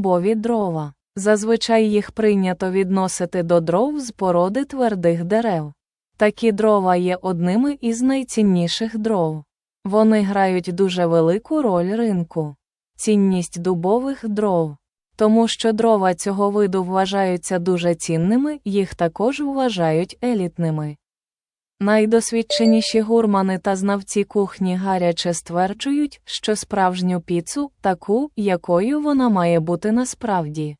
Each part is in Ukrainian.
Дубові дрова. Зазвичай їх прийнято відносити до дров з породи твердих дерев. Такі дрова є одними із найцінніших дров. Вони грають дуже велику роль ринку. Цінність дубових дров. Тому що дрова цього виду вважаються дуже цінними, їх також вважають елітними. Найдосвідченіші гурмани та знавці кухні гаряче стверджують, що справжню піцу, таку, якою вона має бути насправді,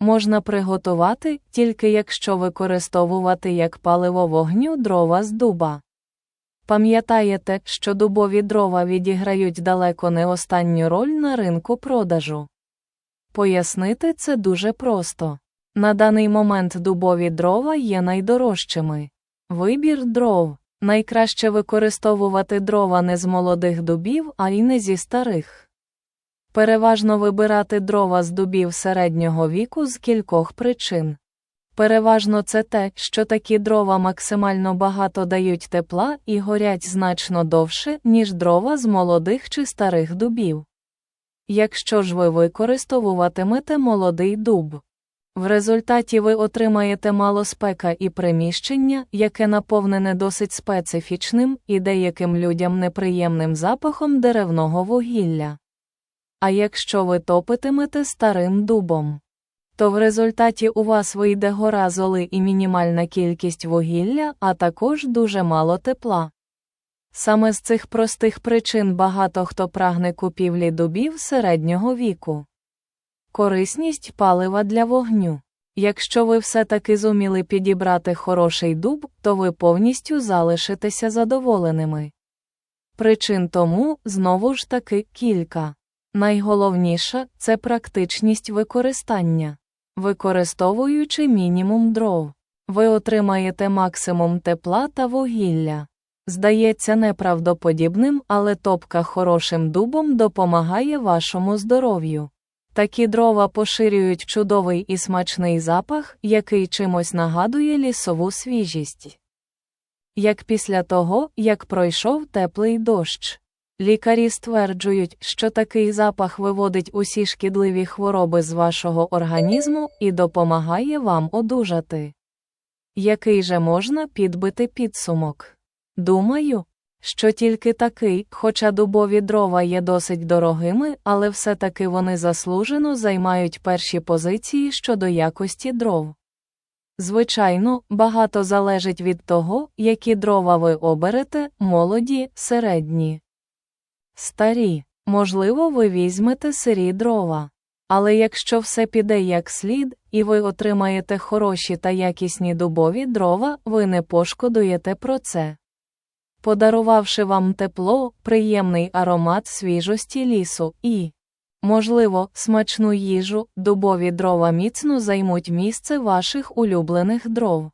можна приготувати тільки якщо використовувати як паливо вогню дрова з дуба. Пам'ятаєте, що дубові дрова відіграють далеко не останню роль на ринку продажу. Пояснити це дуже просто. На даний момент дубові дрова є найдорожчими. Вибір дров. Найкраще використовувати дрова не з молодих дубів, а й не зі старих. Переважно вибирати дрова з дубів середнього віку з кількох причин. Переважно це те, що такі дрова максимально багато дають тепла і горять значно довше, ніж дрова з молодих чи старих дубів. Якщо ж ви використовуватимете молодий дуб, в результаті ви отримаєте мало спека і приміщення, яке наповнене досить специфічним і деяким людям неприємним запахом деревного вугілля. А якщо ви топитимете старим дубом, то в результаті у вас вийде гора золи і мінімальна кількість вугілля, а також дуже мало тепла. Саме з цих простих причин багато хто прагне купівлі дубів середнього віку. Корисність палива для вогню. Якщо ви все-таки зуміли підібрати хороший дуб, то ви повністю залишитеся задоволеними. Причин тому, знову ж таки, кілька. Найголовніша це практичність використання. Використовуючи мінімум дров, ви отримаєте максимум тепла та вугілля. Здається неправдоподібним, але топка хорошим дубом допомагає вашому здоров'ю. Такі дрова поширюють чудовий і смачний запах, який чимось нагадує лісову свіжість. Як після того, як пройшов теплий дощ. Лікарі стверджують, що такий запах виводить усі шкідливі хвороби з вашого організму і допомагає вам одужати. Який же можна підбити підсумок? Думаю, що тільки такий, хоча дубові дрова є досить дорогими, але все-таки вони заслужено займають перші позиції щодо якості дров. Звичайно, багато залежить від того, які дрова ви оберете, молоді, середні. Старі, можливо, ви візьмете сирі дрова. Але якщо все піде як слід, і ви отримаєте хороші та якісні дубові дрова, ви не пошкодуєте про це. Подарувавши вам тепло, приємний аромат свіжості лісу і, можливо, смачну їжу, дубові дрова міцно займуть місце ваших улюблених дров.